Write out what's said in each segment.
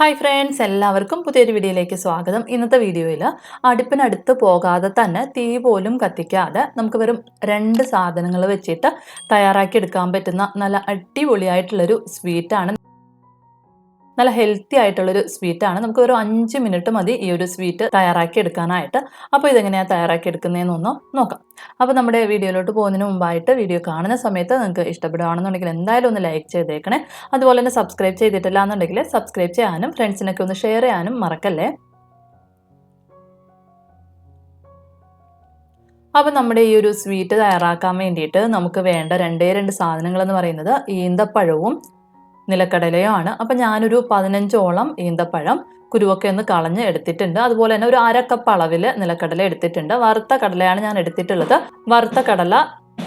Hi friends എല്ലാവർക്കും പുതിയൊരു വീഡിയോയിലേക്ക് സ്വാഗതം. ഇന്നത്തെ വീഡിയോയിൽ അടുപ്പിനടുത്ത് പോകാതെ തന്നെ തീ പോലും കത്തിക്കാതെ നമുക്ക് വെറും രണ്ട് സാധനങ്ങൾ വെച്ചിട്ട് തയ്യാറാക്കി എടുക്കാൻ പറ്റുന്ന നല്ല അടിപൊളിയായിട്ടുള്ളൊരു സ്വീറ്റാണ് നല്ല ഹെൽത്തി ആയിട്ടുള്ളൊരു ആണ്. നമുക്ക് ഒരു അഞ്ച് മിനിറ്റ് മതി ഈ ഒരു സ്വീറ്റ് തയ്യാറാക്കി എടുക്കാനായിട്ട്. അപ്പോൾ ഇതെങ്ങനെയാണ് തയ്യാറാക്കി എടുക്കുന്നതെന്നൊന്ന് നോക്കാം. അപ്പോൾ നമ്മുടെ വീഡിയോയിലോട്ട് പോകുന്നതിന് മുമ്പായിട്ട് വീഡിയോ കാണുന്ന സമയത്ത് നിങ്ങൾക്ക് ഇഷ്ടപ്പെടുകയാണെന്നുണ്ടെങ്കിൽ എന്തായാലും ഒന്ന് ലൈക്ക് ചെയ്തേക്കണേ. അതുപോലെ തന്നെ സബ്സ്ക്രൈബ് ചെയ്തിട്ടില്ല എന്നുണ്ടെങ്കിൽ സബ്സ്ക്രൈബ് ചെയ്യാനും ഫ്രണ്ട്സിനൊക്കെ ഒന്ന് ഷെയർ ചെയ്യാനും മറക്കല്ലേ. അപ്പോൾ നമ്മുടെ ഈ ഒരു സ്വീറ്റ് തയ്യാറാക്കാൻ വേണ്ടിയിട്ട് നമുക്ക് വേണ്ട രണ്ടേ രണ്ട് സാധനങ്ങൾ എന്ന് പറയുന്നത് ഈന്തപ്പഴവും നിലക്കടലയോ ആണ് അപ്പം ഞാനൊരു പതിനഞ്ചോളം ഈന്തപ്പഴം കുരുവൊക്കെ ഒന്ന് കളഞ്ഞ് എടുത്തിട്ടുണ്ട്. അതുപോലെ തന്നെ ഒരു അരക്കപ്പ് കപ്പ് അളവിൽ നിലക്കടല എടുത്തിട്ടുണ്ട്. വറുത്ത കടലയാണ് ഞാൻ എടുത്തിട്ടുള്ളത്. വറുത്ത കടല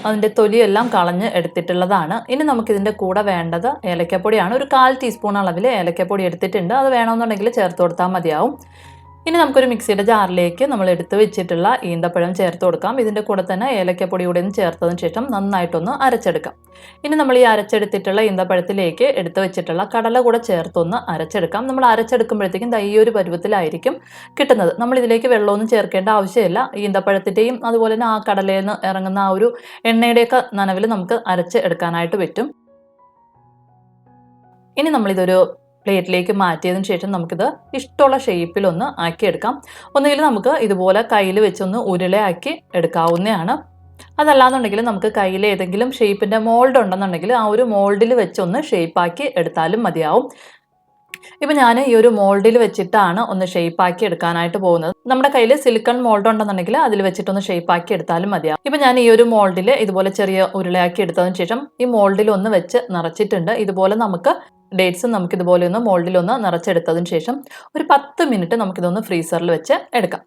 അതിന്റെ തൊലിയെല്ലാം കളഞ്ഞ് എടുത്തിട്ടുള്ളതാണ്. ഇനി നമുക്കിതിന്റെ കൂടെ വേണ്ടത് ഏലക്കപ്പൊടിയാണ്. ഒരു കാൽ ടീസ്പൂൺ അളവിൽ ഏലക്കപ്പൊടി എടുത്തിട്ടുണ്ട്. അത് വേണമെന്നുണ്ടെങ്കിൽ ചേർത്ത് കൊടുത്താൽ മതിയാവും. ഇനി നമുക്കൊരു മിക്സിയുടെ ജാറിലേക്ക് നമ്മൾ എടുത്തു വെച്ചിട്ടുള്ള ഈന്തപ്പഴം ചേർത്ത് കൊടുക്കാം. ഇതിന്റെ കൂടെ തന്നെ ഏലക്കപ്പൊടി കൂടെ ചേർത്തതിന് ശേഷം നന്നായിട്ടൊന്ന് അരച്ചെടുക്കാം. ഇനി നമ്മൾ ഈ അരച്ചെടുത്തിട്ടുള്ള ഈന്തപ്പഴത്തിലേക്ക് എടുത്തു വെച്ചിട്ടുള്ള കടല കൂടെ ചേർത്തൊന്ന് അരച്ചെടുക്കാം. നമ്മൾ അരച്ചെടുക്കുമ്പോഴത്തേക്കും ഈ ഒരു പരുവത്തിലായിരിക്കും കിട്ടുന്നത്. നമ്മൾ ഇതിലേക്ക് വെള്ളമൊന്നും ചേർക്കേണ്ട ആവശ്യമില്ല. ഈന്തപ്പഴത്തിന്റെയും അതുപോലെ തന്നെ ആ കടലയിൽ നിന്ന് ഇറങ്ങുന്ന ആ ഒരു എണ്ണയുടെയൊക്കെ നനവിൽ നമുക്ക് അരച്ച് എടുക്കാനായിട്ട് പറ്റും. ഇനി നമ്മളിതൊരു പ്ലേറ്റിലേക്ക് മാറ്റിയതിന് ശേഷം നമുക്കിത് ഇഷ്ടമുള്ള ഷേപ്പിലൊന്ന് ആക്കിയെടുക്കാം. ഒന്നുകിൽ നമുക്ക് ഇതുപോലെ കയ്യിൽ വെച്ചൊന്ന് ഉരുളയാക്കി എടുക്കാവുന്നതാണ്. അതല്ലാന്നുണ്ടെങ്കിൽ നമുക്ക് കയ്യിൽ ഏതെങ്കിലും ഷേപ്പിന്റെ മോൾഡ് ഉണ്ടെന്നുണ്ടെങ്കിൽ ആ ഒരു മോൾഡിൽ വെച്ചൊന്ന് ഷേപ്പാക്കി എടുത്താലും മതിയാവും. ഇപ്പം ഞാൻ ഈ ഒരു മോൾഡിൽ വെച്ചിട്ടാണ് ഒന്ന് ഷേപ്പാക്കി എടുക്കാനായിട്ട് പോകുന്നത്. നമ്മുടെ കയ്യിൽ സിലിക്കൺ മോൾഡ് ഉണ്ടെന്നുണ്ടെങ്കിൽ അതിൽ വെച്ചിട്ടൊന്ന് ഷേപ്പാക്കി എടുത്താലും മതിയാവും. ഇപ്പം ഞാൻ ഈ ഒരു മോൾഡിൽ ഇതുപോലെ ചെറിയ ഉരുളയാക്കി എടുത്തതിന് ശേഷം ഈ മോൾഡിൽ ഒന്ന് വെച്ച് നിറച്ചിട്ടുണ്ട്. ഇതുപോലെ നമുക്ക് ഡേറ്റ്സും നമുക്കിതുപോലെ ഒന്ന് മോൾഡിലൊന്ന് നിറച്ചെടുത്തതിന് ശേഷം ഒരു പത്ത് മിനിറ്റ് നമുക്കിതൊന്ന് ഫ്രീസറിൽ വെച്ച് എടുക്കാം.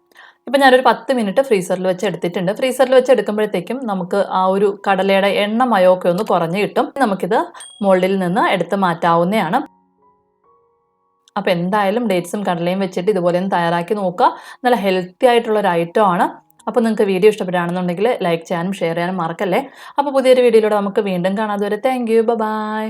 ഇപ്പം ഞാനൊരു പത്ത് മിനിറ്റ് ഫ്രീസറിൽ വെച്ച് എടുത്തിട്ടുണ്ട്. ഫ്രീസറിൽ വെച്ച് എടുക്കുമ്പോഴത്തേക്കും നമുക്ക് ആ ഒരു കടലയുടെ എണ്ണമയമൊക്കെ ഒന്ന് കുറഞ്ഞ് കിട്ടും. നമുക്കിത് മുകളിൽ നിന്ന് എടുത്ത് മാറ്റാവുന്നതാണ്. അപ്പോൾ എന്തായാലും ഡേറ്റ്സും കടലയും വെച്ചിട്ട് ഇതുപോലെ ഒന്ന് തയ്യാറാക്കി നോക്കുക. നല്ല ഹെൽത്തി ആയിട്ടുള്ള ഒരു ഐറ്റം ആണ്. അപ്പോൾ നിങ്ങൾക്ക് വീഡിയോ ഇഷ്ടപ്പെടുകയാണെന്നുണ്ടെങ്കിൽ ലൈക്ക് ചെയ്യാനും ഷെയർ ചെയ്യാനും മറക്കല്ലേ. അപ്പോൾ പുതിയൊരു വീഡിയോയിലൂടെ നമുക്ക് വീണ്ടും കാണാതെ വരെ താങ്ക് യു ബൈ